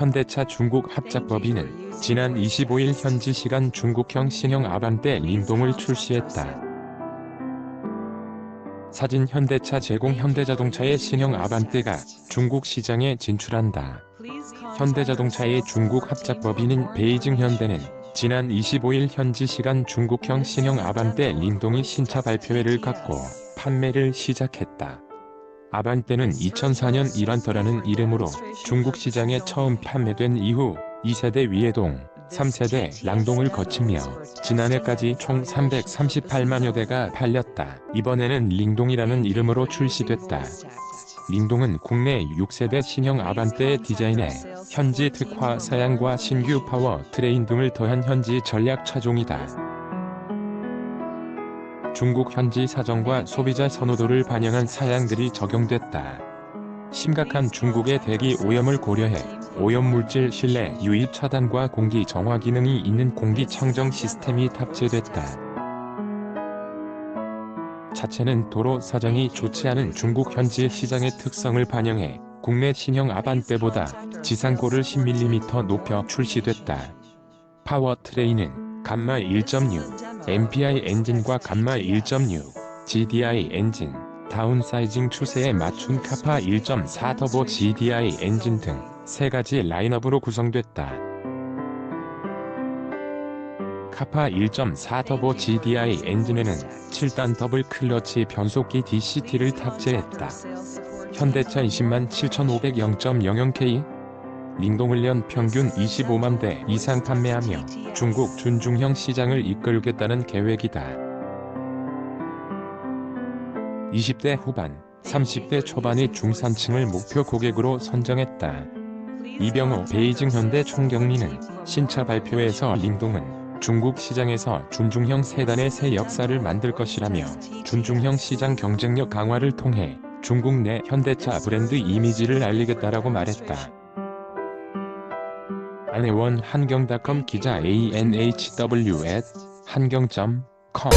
현대차 중국 합작법인은 지난 25일 현지 시간 중국형 신형 아반떼 링동을 출시했다. 사진 현대차 제공 현대자동차의 신형 아반떼가 중국 시장에 진출한다. 현대자동차의 중국 합작법인인 베이징 현대는 지난 25일 현지 시간 중국형 신형 아반떼 링동이 신차 발표회를 갖고 판매를 시작했다. 아반떼는 2004년 이란터라는 이름으로 중국 시장에 처음 판매된 이후 2세대 위해동, 3세대 랑동을 거치며 지난해까지 총 338만여 대가 팔렸다. 이번에는 링동이라는 이름으로 출시됐다. 링동은 국내 6세대 신형 아반떼의 디자인에 현지 특화 사양과 신규 파워 트레인 등을 더한 현지 전략 차종이다. 중국 현지 사정과 소비자 선호도를 반영한 사양들이 적용됐다. 심각한 중국의 대기 오염을 고려해 오염물질 실내 유입 차단과 공기 정화 기능이 있는 공기청정 시스템이 탑재됐다. 자체는 도로 사정이 좋지 않은 중국 현지 시장의 특성을 반영해 국내 신형 아반떼보다 지상고를 10mm 높여 출시됐다. 파워트레인은 감마 1.6, MPI 엔진과 감마 1.6, GDI 엔진, 다운사이징 추세에 맞춘 카파 1.4 터보 GDI 엔진 등 세 가지 라인업으로 구성됐다. 카파 1.4 터보 GDI 엔진에는 7단 더블 클러치 변속기 DCT를 탑재했다. 현대차 20만 7500.00K 링동을 연 평균 25만 대 이상 판매하며 중국 준중형 시장을 이끌겠다는 계획이다. 20대 후반, 30대 초반의 중산층을 목표 고객으로 선정했다. 이병호 베이징 현대 총경리는 신차 발표에서 링동은 중국 시장에서 준중형 세단의 새 역사를 만들 것이라며 준중형 시장 경쟁력 강화를 통해 중국 내 현대차 브랜드 이미지를 알리겠다라고 말했다. 안혜원 한경닷컴 기자 ANHW at 한경.com